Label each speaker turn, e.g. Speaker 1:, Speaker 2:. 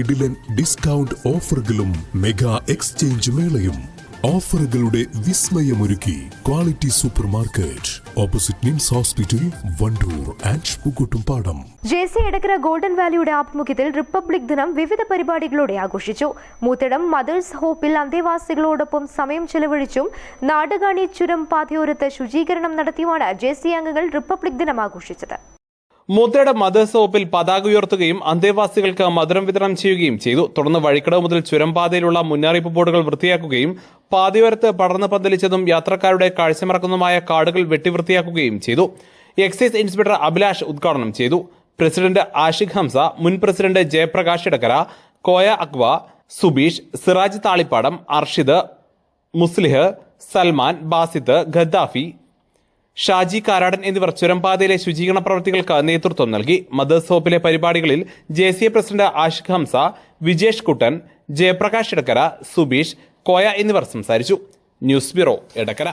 Speaker 1: കിടിലൻ ഡിസ്കൗണ്ട് ഓഫറുകളും mega exchange മേളയും. ഓഫറുകളുടെ വിസ്മയമൊരുക്കി quality super market opposite NIMS hospital Wandoor and Pookkottumpadam
Speaker 2: J C Edakkara golden വാലിയുടെ ആഭിമുഖ്യത്തിൽ republic ദിനം വിവിധ പരിപാടികളോടെ ആഘോഷിച്ചു. മൂത്തിടം മദേഴ്സ് ഹോപ്പിൽ അന്തേവാസികളോടൊപ്പം സമയം ചെലവഴിച്ചും നാടുകാണി ചുരം പാതയോരത്ത് ശുചീകരണം നടത്തിയുമാണ് ജെ സി അംഗങ്ങൾ റിപ്പബ്ലിക് ദിനം ആഘോഷിച്ചത്.
Speaker 3: മൂത്തയുടെ മദേഴ്സ് വകുപ്പിൽ പതാക ഉയർത്തുകയും അന്തേവാസികൾക്ക് മധുരം വിതരണം ചെയ്യുകയും ചെയ്തു. തുടർന്ന് വഴിക്കടവ് മുതൽ ചുരംപാതയിലുള്ള മുന്നറിയിപ്പ് ബോർഡുകൾ വൃത്തിയാക്കുകയും പാതയോരത്ത് പടർന്നു പന്തലിച്ചതും യാത്രക്കാരുടെ കാഴ്ചമറക്കുന്നതുമായ കാടുകൾ വെട്ടിവൃത്തിയാക്കുകയും ചെയ്തു. എക്സൈസ് ഇൻസ്പെക്ടർ അഭിലാഷ് ഉദ്ഘാടനം ചെയ്തു. പ്രസിഡന്റ് ആഷിഖ് ഹംസ മുൻ പ്രസിഡന്റ് ജയപ്രകാശ് ഇടക്കര കോയ അക്വ സുബീഷ് സിറാജ് താളിപ്പാടം അർഷിദ് മുസ്ലിഹ് സൽമാൻ ബാസിത്ത് ഖദ്ദാഫി ഷാജി കാരാടൻ എന്നിവർ ചുരംപാതയിലെ ശുചീകരണ പ്രവൃത്തികൾക്ക് നേതൃത്വം നൽകി. മദേഴ്സ് ഹോപ്പിലെ പരിപാടികളിൽ J C A president Ashiq Hamza Vijesh Kuttan Jayaprakash Edakkara Subeesh Koya എന്നിവർ സംസാരിച്ചു. News bureau Edakkara.